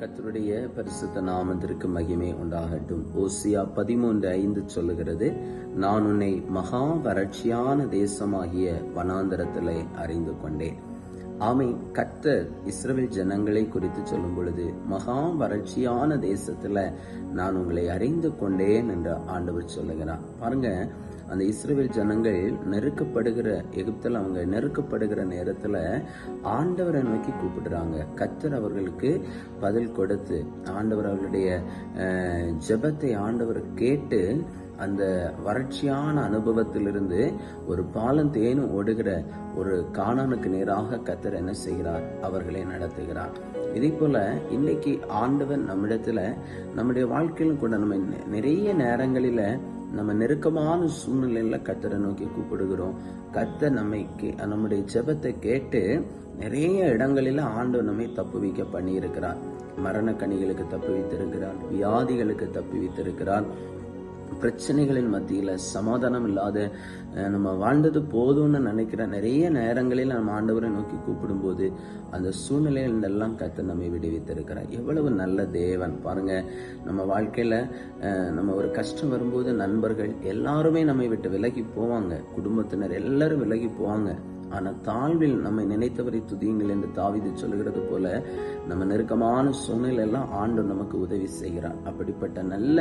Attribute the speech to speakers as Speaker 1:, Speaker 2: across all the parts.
Speaker 1: கத்தருடைய பரிசுத்த நாமத்திற்கு மகிமை உண்டாகட்டும். ஓசியா பதிமூன்று ஐந்து சொல்லுகிறது நான் உன்னை மகா வறட்சியான தேசமாகிய வனாந்தரத்திலே அறிந்து கொண்டேன். ஆமை கத்தர் இஸ்ரவேல் ஜனங்களை குறித்து சொல்லும் பொழுது மகா வறட்சியான தேசத்துல நான் உங்களை அறிந்து கொண்டேன் என்று ஆண்டவர் சொல்லுகிறார். பாருங்க அந்த இஸ்ரேல் ஜனங்கள் நெருக்கப்படுகிற எகிப்தில் அவங்க நெருக்கப்படுகிற நேரத்துல ஆண்டவரை நோக்கி கூப்பிடுறாங்க. கத்தர் அவர்களுக்கு பதில் கொடுத்து ஆண்டவர் அவர்களுடைய அஹ், ஜெபத்தை ஆண்டவர் கேட்டு அந்த வறட்சியான அனுபவத்திலிருந்து ஒரு பாலம் தேனும் ஓடுகிற ஒரு காணானுக்கு நேராக கத்தர் என்ன செய்கிறார்? அவர்களை நடத்துகிறார். இதே போல இன்னைக்கு ஆண்டவர் நம்மிடத்துல நம்முடைய வாழ்க்கையிலும் கூட நம்ம நெ- நிறைய நேரங்களில நம்ம நெருக்கமான சூழ்நிலையில கத்தரை நோக்கி கூப்பிடுகிறோம். கத்த நம்மை கே- நம்முடைய ஜெபத்தை கேட்டு நிறைய இடங்களில ஆண்டவர் நம்மை தப்பு வைக்க பண்ணி மரண கனிகளுக்கு தப்பு வைத்திருக்கிறார். வியாதிகளுக்கு தப்பு வைத்திருக்கிறார். பிரச்சனைகளின் மத்தியில் சமாதானம் இல்லாத நம்ம வாழ்ந்தது போதும்னு நினைக்கிற நிறைய நேரங்களில் நம்ம ஆண்டவரை நோக்கி கூப்பிடும்போது அந்த சூழ்நிலைகள் எல்லாம் கற்று நம்மை விடுவித்திருக்கிறார். எவ்வளவு நல்ல தேவன். பாருங்க நம்ம வாழ்க்கையில் நம்ம ஒரு கஷ்டம் வரும்போது நண்பர்கள் எல்லாருமே நம்மை விட்டு விலகி போவாங்க. குடும்பத்தினர் எல்லாரும் விலகி போவாங்க. ஆனால் தாழ்வில் நம்மை நினைத்தவரை துதியுங்கள் என்று தாவிது சொல்லுகிறது போல நம்ம நெருக்கமான சூழ்நிலை எல்லாம் ஆண்டு நமக்கு உதவி செய்கிறார். அப்படிப்பட்ட நல்ல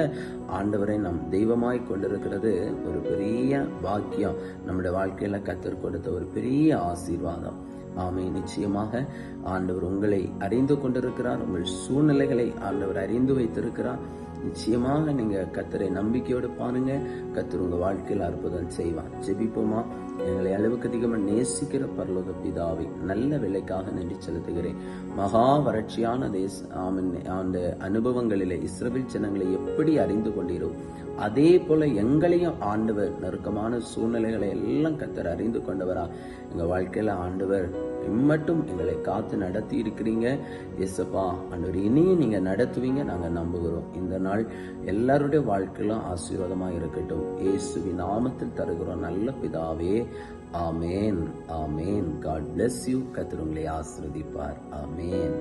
Speaker 1: ஆண்டவரை நாம் தெய்வமாய் கொண்டிருக்கிறது ஒரு பெரிய பாக்கியம் நம்முடைய வாழ்க்கையில கத்தர் கொடுத்த ஒரு பெரிய ஆசீர்வாதம். ஆமை நிச்சயமாக ஆண்டவர் உங்களை அறிந்து கொண்டிருக்கிறார். உங்கள் சூழ்நிலைகளை ஆண்டவர் அறிந்து வைத்திருக்கிறார். நிச்சயமாக நீங்கள் கத்தரை நம்பிக்கையோடு பாருங்க. கத்தர் உங்கள் வாழ்க்கையில் அற்புதம் செய்வார். ஜெபிப்போமா? எங்களை அளவுக்கு அதிகமாக நேசிக்கிற பரலோக பிதாவை நல்ல விலைக்காக நன்றி செலுத்துகிறேன். மகா வறட்சியான தேச அந்த அனுபவங்களிலே இஸ்ரவேல் ஜனங்களை எப்படி அறிந்து கொண்டீரோ அதே போல எங்களையும் ஆண்டவர் நெருக்கமான சூழ்நிலைகளை எல்லாம் கத்தர் அறிந்து கொண்டவரா. எங்கள் வாழ்க்கையில் ஆண்டவர் இம்மட்டும் எங்களை காத்து நடத்தி இருக்கிறீங்க. எஸ்எப்பா அன்று இனியும் நீங்க நடத்துவீங்க நாங்க நம்புகிறோம். இந்த நாள் எல்லாருடைய வாழ்க்கையிலும் ஆசீர்வாதமாக இருக்கட்டும். இயேசுவின் நாமத்தில் தருகிறோம் நல்ல பிதாவே. ஆமேன். ஆமேன். காட் பிளஸ் யூ கத்திர உங்களை ஆசிர்வதிப்பார். ஆமேன்.